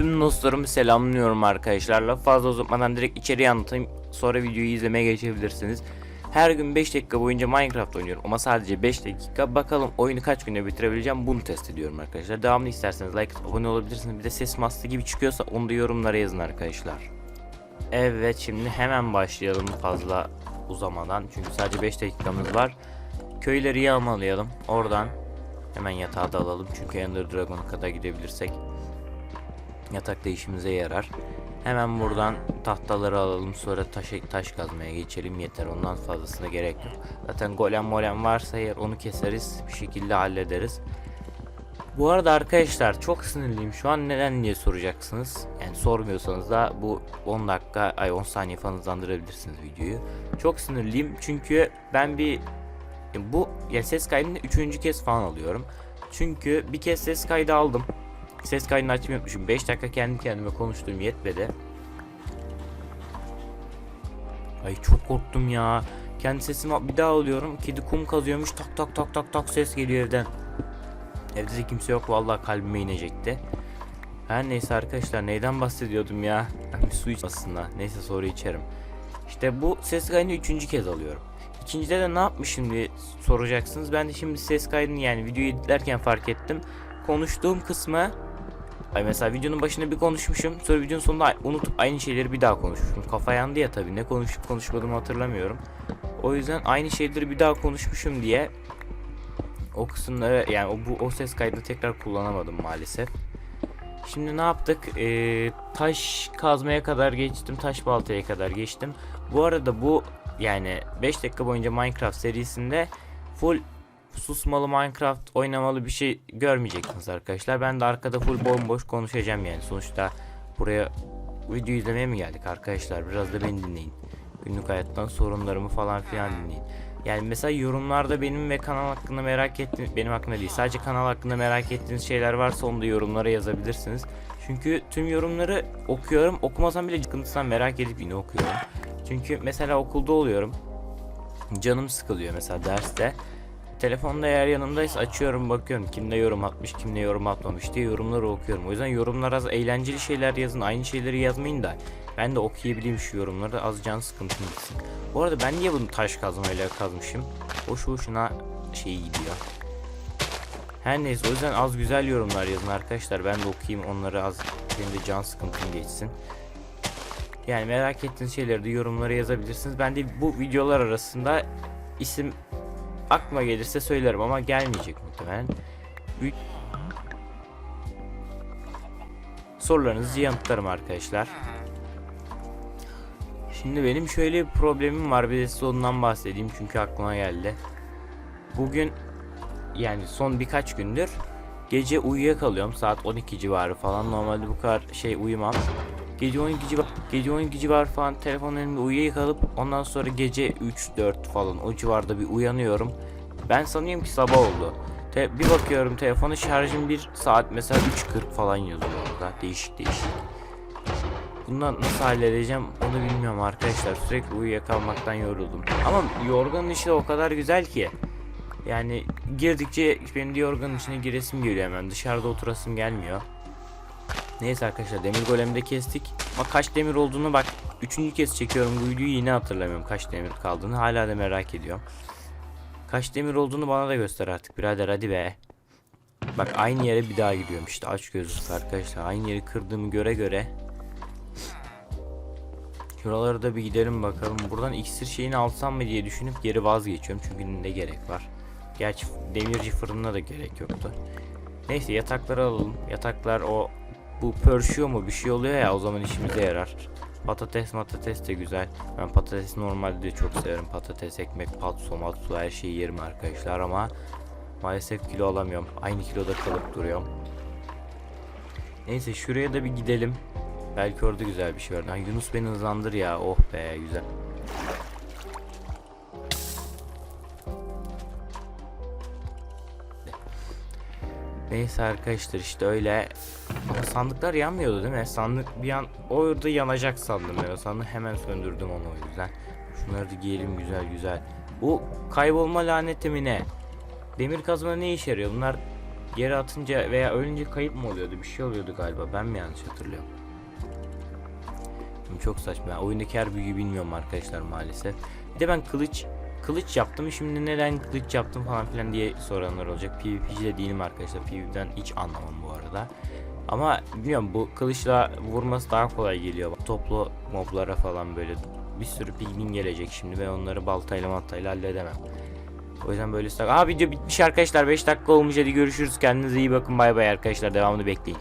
Tüm dostlarımı selamlıyorum arkadaşlar. Laf fazla uzatmadan direkt içeriye anlatayım. Sonra videoyu izlemeye geçebilirsiniz. Her gün 5 dakika boyunca Minecraft oynuyorum ama sadece 5 dakika. Bakalım oyunu kaç günde bitirebileceğim bunu test ediyorum arkadaşlar. Devamlı isterseniz like abone olabilirsiniz. Bir de ses maslı gibi çıkıyorsa onu da yorumlara yazın arkadaşlar. Evet şimdi hemen başlayalım fazla uzamadan. Çünkü sadece 5 dakikamız var. Köyleri yağmalayalım. Oradan hemen yatağı da alalım. Çünkü Ender Dragon'a kadar gidebilirsek yatak da işimize yarar. Hemen buradan tahtaları alalım sonra taş, taş kazmaya geçelim yeter ondan fazlasına gerek yok. Zaten golem molem varsa eğer onu keseriz bir şekilde hallederiz. Bu arada arkadaşlar çok sinirliyim şu an neden diye soracaksınız. Yani sormuyorsanız da bu 10 dakika ay 10 saniye falan hızlandırabilirsiniz videoyu. Çok sinirliyim çünkü ben bir bu ya ses kaydını üçüncü kez falan alıyorum. Çünkü bir kez ses kaydı aldım. Ses kaydını açmayı unutmuşum. 5 dakika kendi kendime konuştuğum yetmedi. Ay çok korktum ya. Kendi sesimi bir daha alıyorum. Kedi kum kazıyormuş. Tak tak tak tak tak ses geliyor evden. Evde de kimse yok. Vallahi kalbime inecekti. Her neyse arkadaşlar neyden bahsediyordum ya? Bir su iç aslında. Neyse sonra içerim. İşte bu ses kaydını üçüncü kez alıyorum. İkincide de ne yapmışım diye soracaksınız. Ben de şimdi ses kaydını yani videoyu editlerken fark ettim. Konuştuğum kısmı Ay mesela videonun başında bir konuşmuşum. Sonra videonun sonunda unutup aynı şeyleri bir daha konuşmuşum. Kafa yandı ya tabii. Ne konuşup konuşmadığımı hatırlamıyorum. O yüzden aynı şeyleri bir daha konuşmuşum diye o kısımları yani o, bu o ses kaydını tekrar kullanamadım maalesef. Şimdi ne yaptık? Ee, taş kazmaya kadar geçtim. Taş baltaya kadar geçtim. Bu arada bu yani 5 dakika boyunca Minecraft serisinde full susmalı Minecraft oynamalı bir şey görmeyeceksiniz arkadaşlar. Ben de arkada full bomboş konuşacağım yani. Sonuçta buraya video izlemeye mi geldik arkadaşlar? Biraz da beni dinleyin. Günlük hayattan sorunlarımı falan filan dinleyin. Yani mesela yorumlarda benim ve kanal hakkında merak ettiğiniz, benim hakkında değil sadece kanal hakkında merak ettiğiniz şeyler varsa onu da yorumlara yazabilirsiniz. Çünkü tüm yorumları okuyorum. Okumasam bile sıkıntısından merak edip yine okuyorum. Çünkü mesela okulda oluyorum. Canım sıkılıyor mesela derste. Telefonda eğer yanımdaysa açıyorum bakıyorum kimde yorum atmış kimde yorum atmamış diye yorumları okuyorum. O yüzden yorumlar az eğlenceli şeyler yazın aynı şeyleri yazmayın da ben de okuyabileyim şu yorumları az can sıkıntım gitsin. Bu arada ben niye bunu taş kazmayla kazmışım? Boş boşuna şey gidiyor. Her neyse o yüzden az güzel yorumlar yazın arkadaşlar ben de okuyayım onları az benim de can sıkıntım geçsin. Yani merak ettiğiniz şeyleri de yorumlara yazabilirsiniz. Ben de bu videolar arasında isim aklıma gelirse söylerim ama gelmeyecek muhtemelen. Büyük... Sorularınızı yanıtlarım arkadaşlar. Şimdi benim şöyle bir problemim var. Bir de size ondan bahsedeyim çünkü aklıma geldi. Bugün yani son birkaç gündür gece uyuyakalıyorum. Saat 12 civarı falan. Normalde bu kadar şey uyumam. Gece 12 civarı, gece 12 civarı falan telefon elimde uyuyakalıp ondan sonra gece 3-4 falan o civarda bir uyanıyorum. Ben sanıyorum ki sabah oldu. Te- bir bakıyorum telefonu şarjım bir saat mesela 3.40 falan yazıyor orada. Değişik değişik. Bundan nasıl halledeceğim onu bilmiyorum arkadaşlar. Sürekli uyuyakalmaktan yoruldum. Ama yorganın işi de o kadar güzel ki. Yani girdikçe benim de yorganın içine giresim geliyor hemen. Dışarıda oturasım gelmiyor. Neyse arkadaşlar demir golemi de kestik. Ama kaç demir olduğunu bak. Üçüncü kez çekiyorum bu videoyu yine hatırlamıyorum kaç demir kaldığını. Hala da merak ediyorum. Kaç demir olduğunu bana da göster artık birader hadi be. Bak aynı yere bir daha gidiyorum işte aç gözlük arkadaşlar. Aynı yeri kırdığımı göre göre. Şuralara da bir gidelim bakalım. Buradan iksir şeyini alsam mı diye düşünüp geri vazgeçiyorum. Çünkü ne gerek var. Gerçi demirci fırınına da gerek yoktu. Neyse yatakları alalım. Yataklar o bu pörşüyor mu bir şey oluyor ya o zaman işimize yarar. Patates matates de güzel. Ben patates normalde de çok severim. Patates, ekmek, patso, matso her şeyi yerim arkadaşlar ama maalesef kilo alamıyorum. Aynı kiloda kalıp duruyorum. Neyse şuraya da bir gidelim. Belki orada güzel bir şey var. Ha, Yunus beni hızlandır ya. Oh be güzel. Neyse arkadaşlar işte öyle. Ama sandıklar yanmıyordu değil mi? Sandık bir an orada yanacak sandım ben. O sandığı hemen söndürdüm onu o yüzden. Şunları da giyelim güzel güzel. Bu kaybolma laneti mi ne? Demir kazma ne işe yarıyor? Bunlar Yere atınca veya ölünce kayıp mı oluyordu? Bir şey oluyordu galiba. Ben mi yanlış hatırlıyorum? Şimdi çok saçma. Ben oyundaki her büyüyü bilmiyorum arkadaşlar maalesef. Bir de ben kılıç kılıç yaptım. Şimdi neden kılıç yaptım falan filan diye soranlar olacak. PvP'ci de değilim arkadaşlar. PvP'den hiç anlamam bu arada. Ama bilmiyorum bu kılıçla vurması daha kolay geliyor. Toplu moblara falan böyle bir sürü pigmin gelecek şimdi ve onları baltayla maltayla halledemem. O yüzden böyle sak. Aa video bitmiş arkadaşlar 5 dakika olmuş hadi görüşürüz kendinize iyi bakın bay bay arkadaşlar devamını bekleyin.